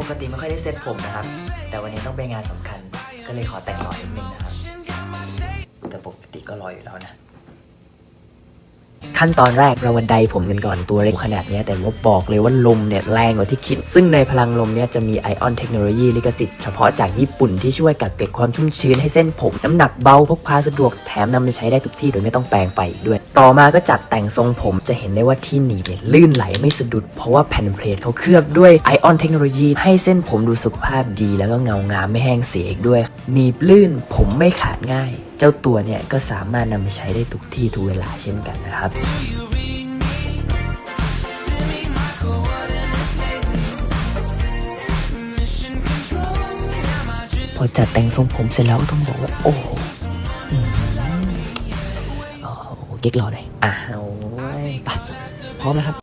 ปกติไม่ค่อยได้เซ็ตผมนะครับ แต่วันนี้ต้องไปงานสำคัญ ก็เลยขอแต่งหล่อนิดนึงนะครับ แต่ปกติก็รออยู่แล้วนะ ขั้นตอนแรกเราวันไดผมกันก่อนตัวเล็กขนาดนี้แต่ว่าบอกเลยว่าลมเนี่ยแรงกว่าที่คิด ซึ่งในพลังลมเนี่ยจะมีไอออนเทคโนโลยีลิขสิทธิ์เฉพาะจากญี่ปุ่นที่ช่วยกักเก็บความชุ่มชื้นให้เส้นผม น้ำหนักเบาพกพาสะดวกแถมนำไปใช้ได้ทุกที่โดยไม่ต้องแปรงไฟอีกด้วย ต่อมาก็จัดแต่งทรงผมจะเห็นได้ว่าที่หนีบเนี่ยลื่นไหลไม่สะดุดเพราะว่าแผ่นเพลทเขาเคลือบด้วยไอออนเทคโนโลยีให้เส้นผมดูสุขภาพดี แล้วก็เงางามไม่แห้งเสียอีกด้วยหนีบลื่นผมไม่ขาดง่ายเจ้าตัวเนี่ยก็สามารถนำไปใช้ได้ทุกที่ทุกเวลาเช่นกันนะครับพอจัดแต่งทรงผมเสร็จแล้วก็ต้องบอกว่า โอ้โหอืมโอ้โหเก๊กรอเลยอะโอ้ยไปพร้อมแล้วครับ